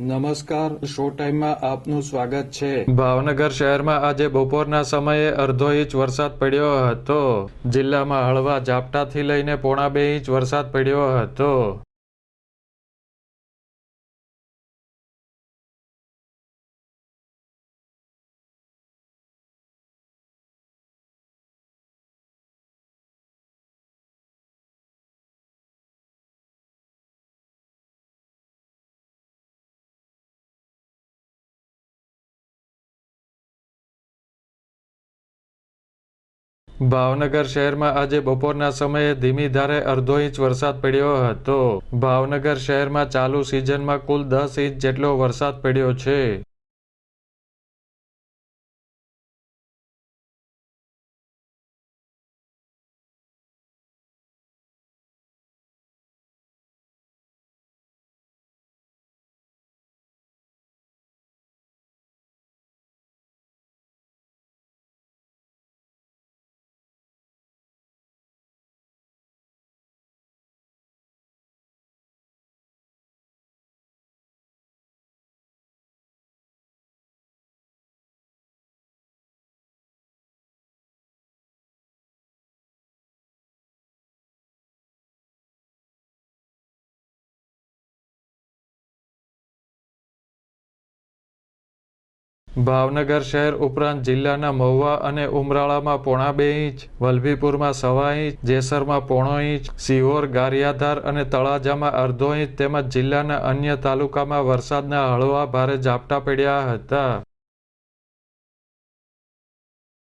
નમસ્કાર, શો ટાઈમમાં આપનું સ્વાગત છે. ભાવનગર શહેરમાં આજે બપોરના સમયે અડધો ઇંચ વરસાદ પડ્યો હતો. જિલ્લામાં હળવા ઝાપટાથી લઈને પોણા બે ઇંચ વરસાદ પડ્યો હતો. ભાવનગર શહેરમાં આજે બપોરના સમયે ધીમી ધારે અડધો ઇંચ વરસાદ પડ્યો હતો. ભાવનગર શહેરમાં ચાલુ સિઝનમાં કુલ દસ ઇંચ જેટલો વરસાદ પડ્યો છે. ભાવનગર શહેર ઉપરાંત જિલ્લાના મહુવા અને ઉમરાળામાં પોણા બે ઇંચ, વલભીપુરમાં સવા ઇંચ, જેસરમાં પોણો ઇંચ, સિહોર, ગારિયાધાર અને તળાજામાં અડધો ઇંચ તેમજ જિલ્લાના અન્ય તાલુકામાં વરસાદના હળવા ભારે ઝાપટા પડ્યા હતા.